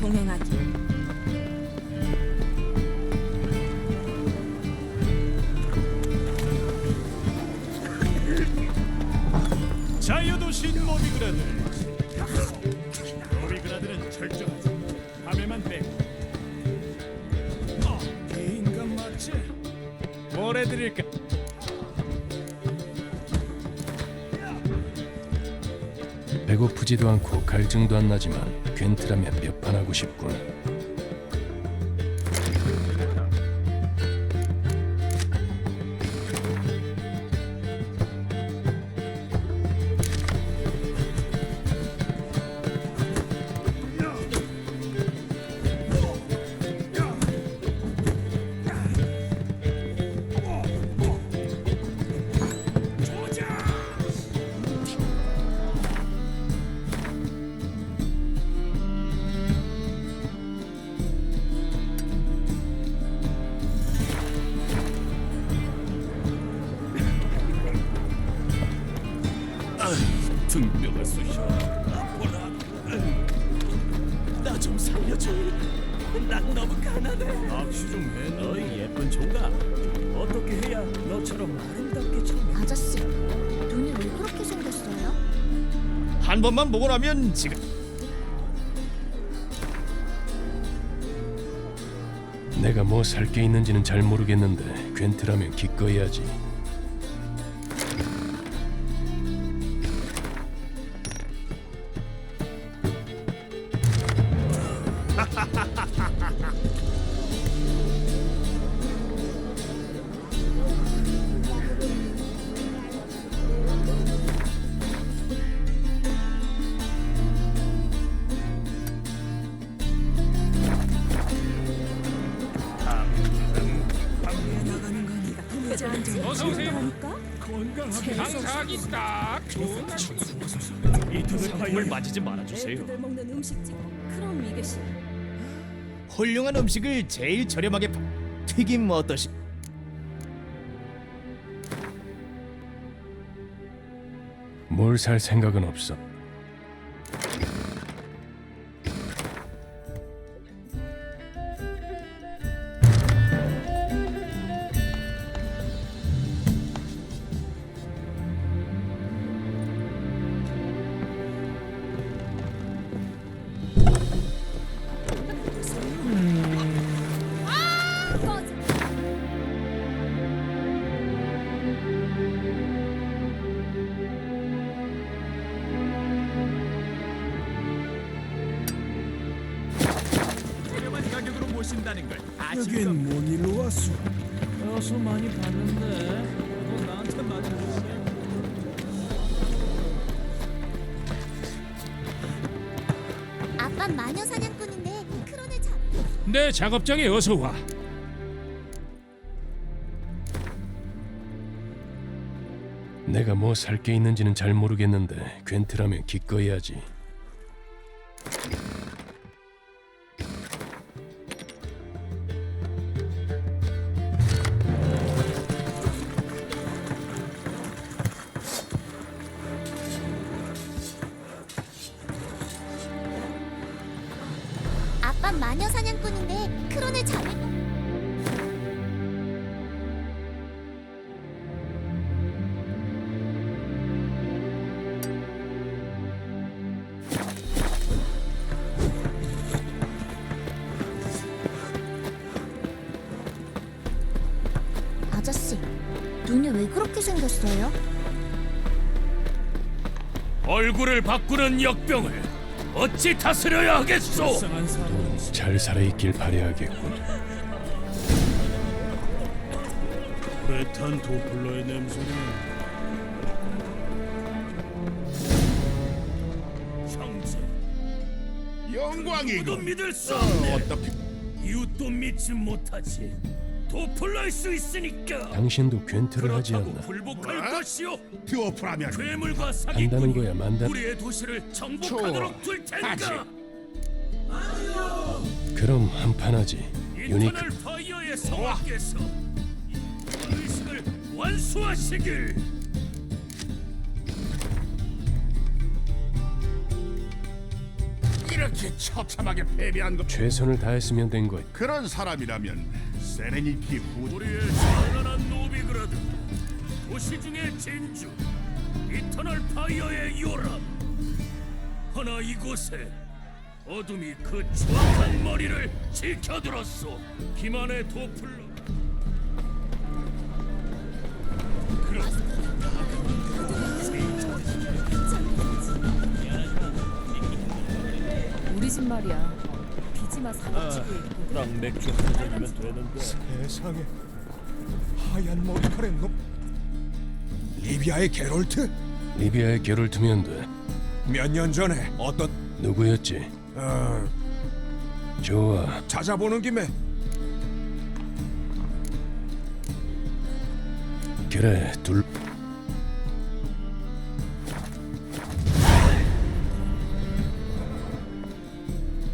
동행하기. 자유도신 모비그라들 모비그라들은 철저하지 밤에만 빼고 어, 개인감 맞지? 뭘 해드릴까? 배고프지도 않고 갈증도 안 나지만 괜트라면 몇 판 하고 싶군. 등뼈가 쑤셔 아파라 나좀 살려줘 난 너무 가난해 낚시 좀 해. 너희 예쁜 종각 어떻게 해야 너처럼 아름답게 참 아저씨, 눈이 왜 그렇게 생겼어요? 한 번만 보고 나면 지금 내가 뭐 살 게 있는지는 잘 모르겠는데 괜트라면 기꺼이 하지. 그럼 이것이 훌륭한 음식을 제일 저렴하게 파... 튀김 어떠시? 뭘 살 생각은 없어. 모신다는 걸 여긴 뭔 일로 왔소? 어서 많이 봤는데 너 나한테 맞아주세요 아빤 마녀 사냥꾼인데 크론을 잡. 내 작업장에 어서 와 내가 뭐 살 게 있는지는 잘 모르겠는데 괜트라면 기꺼이 하지. 마녀 사냥꾼인데 크론을 잡을. 아저씨, 눈이 왜 그렇게 생겼어요? 얼굴을 바꾸는 역병을 어찌 다스려야 하겠소. 잘 살아있길 바래야겠군. 오래탄 도플러의 냄새는 형제 영광이고 믿을 수 없네 어떻게 이웃도 믿지 못하지 도플러일 수 있으니까 당신도 괜트를 하지 그렇다고 않나? 굴복할 것이오 드워프라면 괴물과 한다는 사기꾼이 거야 만다. 우리의 도시를 정복하도록 둘 테니까 그럼 한판 하지. 유니크 인터널 파이어의 성악께서 이 의식을 완수하시길 이렇게 이렇게 처참하게 패배한 것 최선을 다했으면 된 거야. 그런 사람이라면 세레니티 후 우리의 찬란한 노비그라드 도시 중의 진주 이터널 파이어의 요람. 허나 이곳에 어둠이 그 추악한 머리를 지켜들었소. 기만의 도플러. 우리 집 말이야. 사고치고 있고. 딱 맥주 한 잔이면 되는데 세상에 하얀 머리카락 놈 리비아의 게롤트? 리비아의 게롤트면 돼. 몇 년 전에 어떤 누구였지? 어, 좋아. 찾아보는 김에 그래, 둘.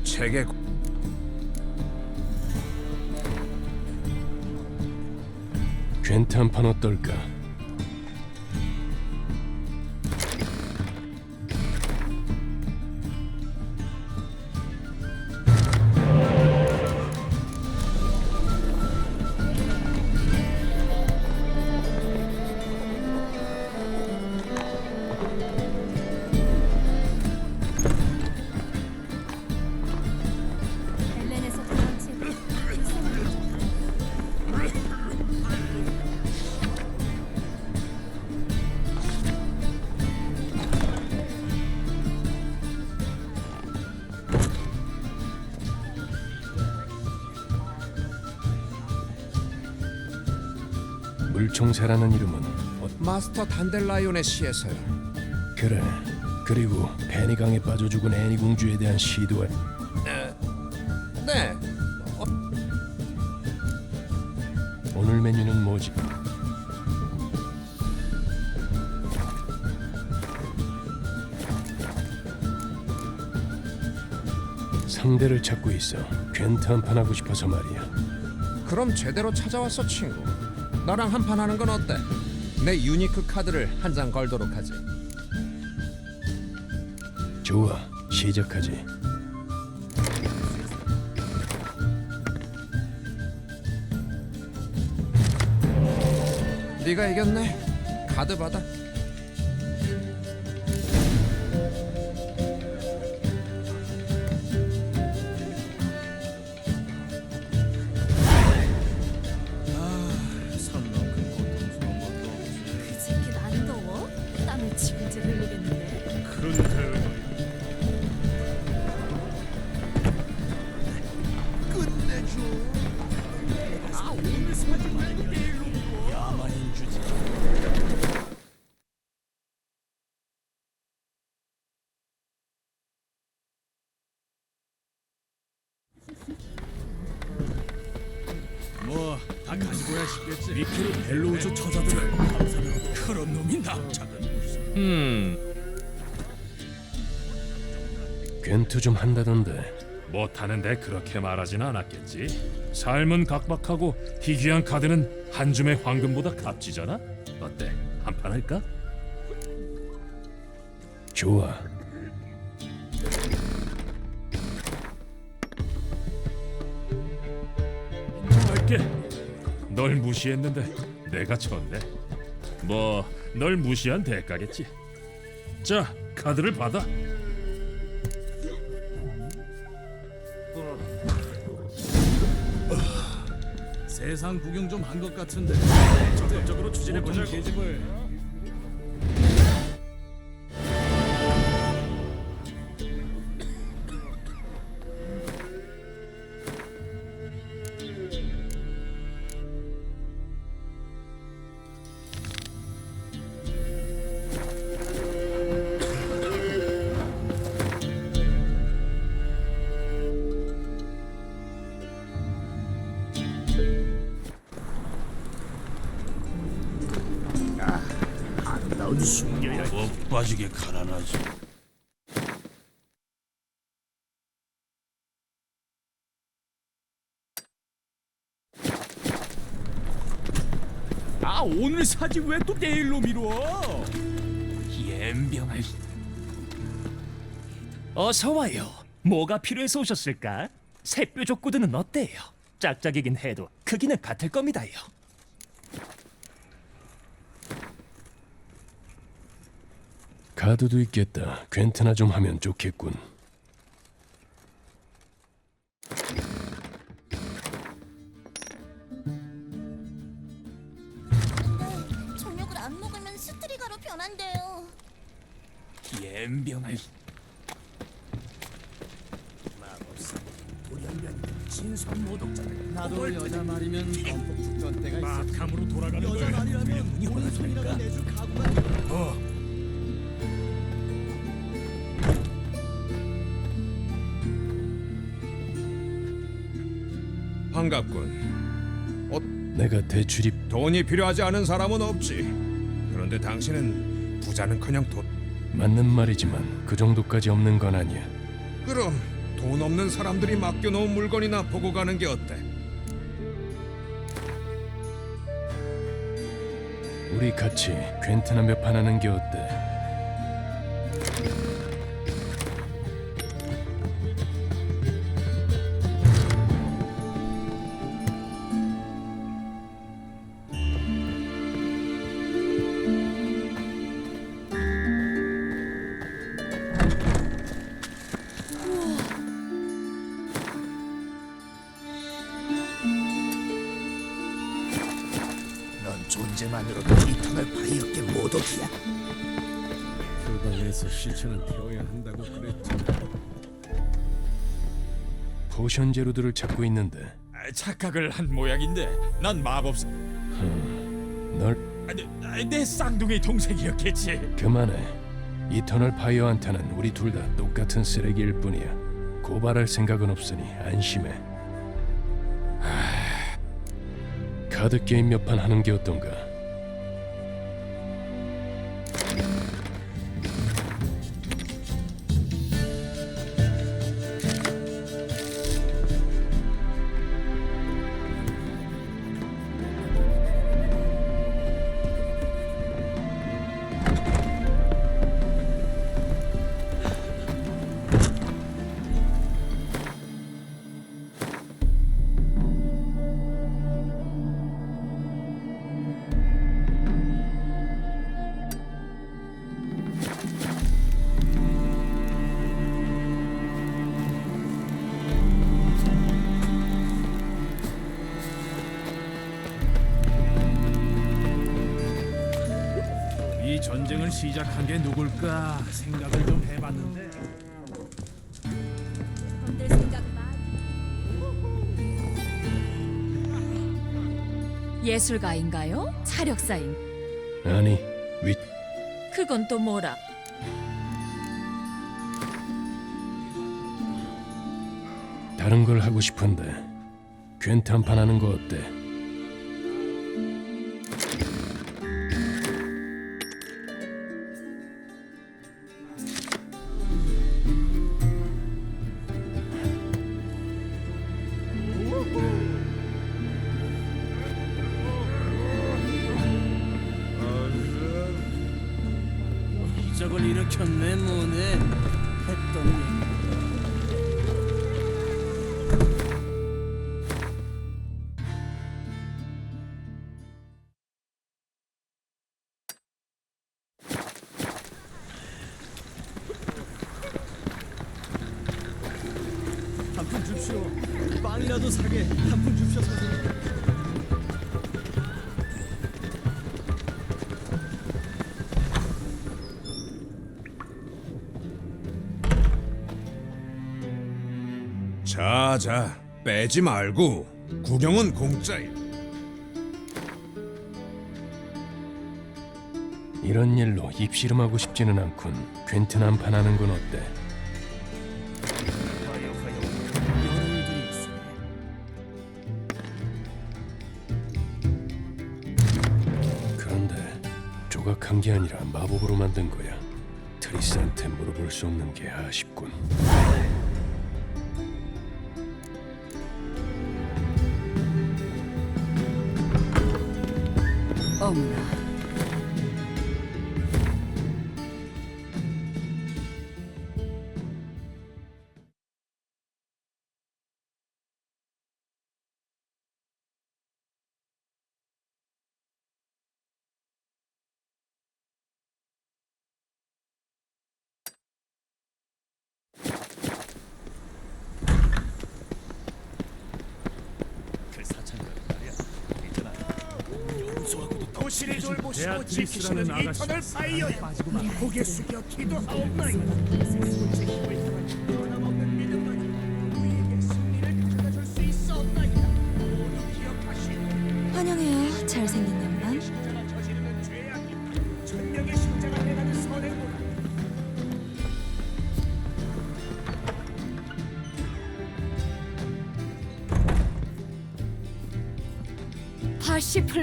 책에 괜트 한 판 어떨까? 물총새라는 이름은 어, 마스터 단델라이온의 시에서요. 그래. 그리고 페니강에 빠져 죽은 애니 공주에 대한 시도에 네, 오늘 메뉴는 뭐지? 상대를 찾고 있어. 괜트 한판 하고 싶어서 말이야. 그럼 제대로 찾아왔어 친구. 나랑 한판 하는 건 어때? 내 유니크 카드를 한 장 걸도록 하지. 좋아. 시작하지. 네가 이겼네. 카드 받아. 뭐다 가지고야 싶겠지? 미키로 벨로우즈 처자들을 감사하고. 그런 놈이 납작은 무슨 괜트 좀 한다던데. 못하는데 그렇게 말하진 않았겠지. 삶은 각박하고 희귀한 카드는 한 줌의 황금보다 값지잖아. 어때? 한 판 할까? 좋아. 할게. 널 무시했는데 내가 졌네. 뭐 널 무시한 대가겠지. 자, 카드를 받아. 세상 구경 좀 한 것 같은데. 적극적으로 추진해 보자고. 계집을 빠지게 갈아나지 아 오늘 사지 왜 또 내일로 미뤄? 옌병을 어서 와요 뭐가 필요해서 오셨을까? 새뾰족 구두는 어때요? 짝짝이긴 해도 크기는 같을 겁니다요. 가드도 있겠다. 괜트나 좀 하면 좋겠군. 저녁을 안 먹으면 스트리가로 변한대요. 연병을 마법사 돌연변이 진선 모독자들 나도 여자 말이면 범법 죽던 때가 있었지. 마감으로 돌아가는 여자 말이라면 오른손이라도 내줄 각오가 반갑군. 내가 대출입 돈이 필요하지 않은 사람은 없지. 그런데 당신은 부자는커녕 돈. 맞는 말이지만 그 정도까지 없는 건 아니야. 그럼 돈 없는 사람들이 맡겨놓은 물건이나 보고 가는 게 어때? 우리 같이 괜트나 몇판 하는 게 어때? 넌 존재만으로도 이 턴을 바이어게 모독이야. 그방에서 시체는 태워야 한다고 그랬지. 포션 제로들을 찾고 있는데 착각을 한 모양인데 난 마법사 널 아, 내, 아, 내 쌍둥이 동생이었겠지 그만해. 이터널 파이어한테는 우리 둘 다 똑같은 쓰레기일 뿐이야. 고발할 생각은 없으니 안심해. 하... 카드 게임 몇 판 하는 게 어떤가? 전쟁을 시작한 게 누굴까 생각을 좀 해봤는데 생각. 예술가인가요? 차력사인. 아니, 위 그건 또 뭐라? 다른 걸 하고 싶은데 괜트 한판 하는 거 어때? 빵이라도 사게 한푼 줍시오 선생님. 자자 빼지 말고 구경은 공짜야. 이런 일로 입씨름하고 싶지는 않군. 괜트 한판 하는 건 어때? 조각한 게 아니라 마법으로 만든 거야. 트리스한테 물어볼 수 없는 게 아쉽군. 도시를 돌보시고 지키시는 베아트리스라는 이 터널 아가씨. 파이어야 우리 고개 숙여 기도하옵나이다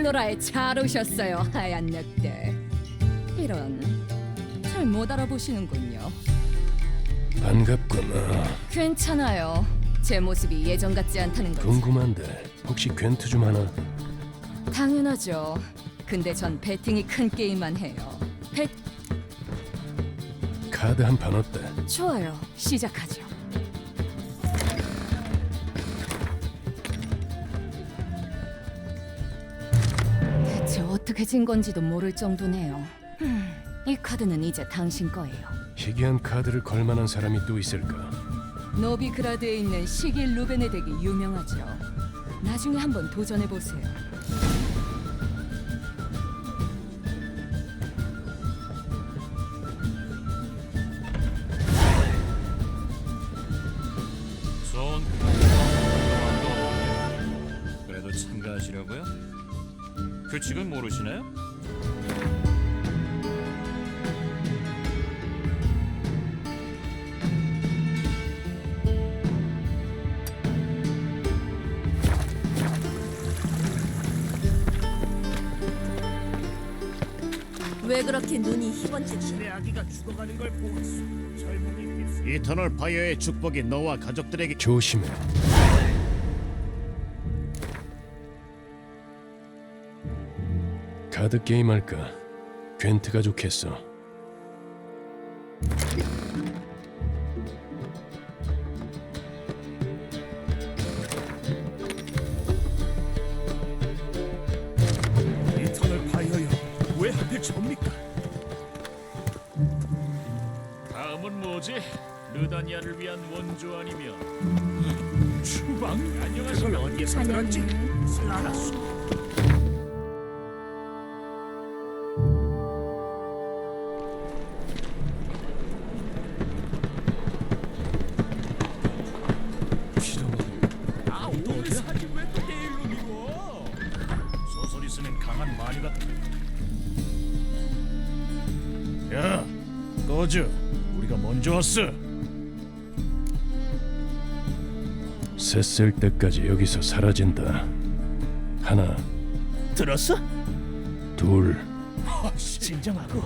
파시플로라에 잘 오셨어요, 하얀 늑대. 이런, 잘 못 알아보시는군요. 반갑구나. 괜찮아요. 제 모습이 예전 같지 않다는 거지. 궁금한데 혹시 괜트 좀 하나? 당연하죠. 근데 전 배팅이 큰 게임만 해요. 배 카드 한 판 어때? 좋아요. 시작하죠. 어떻게 진 건지도 모를 정도네요. 음, 이 카드는 이제 당신 거예요. 희귀한 카드를 걸 만한 사람이 또 있을까? 노비그라드에 있는 시길 루벤의 덱이 유명하죠. 나중에 한번 도전해 보세요. 모르시나요? 왜 그렇게 눈이 희번쩍 내 아기가 죽어가는 걸 보았소 젊음이 필수 이 터널 파이어의 축복이 너와 가족들에게 조심해. 카드 게임 할까? 괜트가 좋겠어. 이 터널 파이어요 왜 하필 접니까 다음은 뭐지? 르다니아를 위한 원조 아니면 주방 그걸 어디에서 들었지 알았소 왔어 셋쓸 때까지 여기서 사라진다. 하나, 들었어? 둘, 진정하고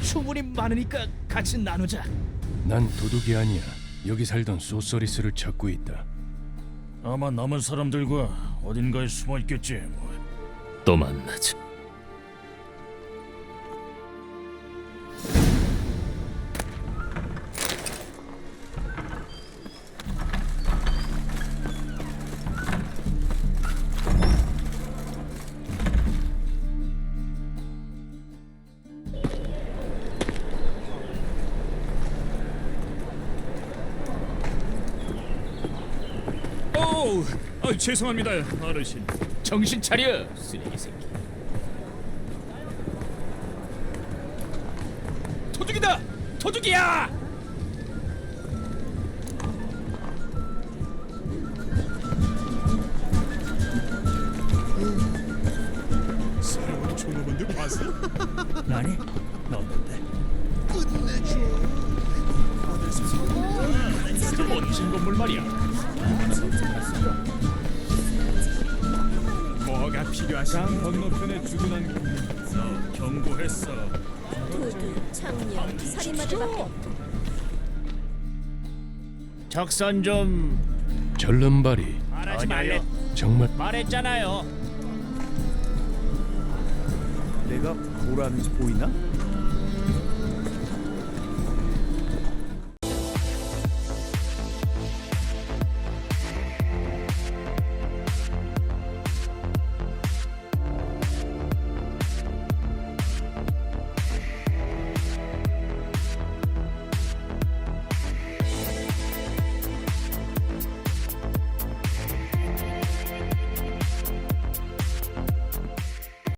수분이 많으니까 같이 나누자. 난 도둑이 아니야. 여기 살던 소서리스를 찾고 있다. 아마 남은 사람들과 어딘가에 숨어 있겠지 뭐. 또 만나자. 죄송합니다, 어르신. 정신 차려, 쓰레기 새끼. 도둑이다! 도둑이야! 새로운 종업원들 봤어? 아니 너 없는데 저 멋진 건물 말이야. 필요하신 강 건너편에 주둔한 너 경고했어. 도둑, 창녀, 살인마들밖에 적선 좀. 절름발이 말하지 말래. 정말 말했잖아요. 내가 보라는지 보이나?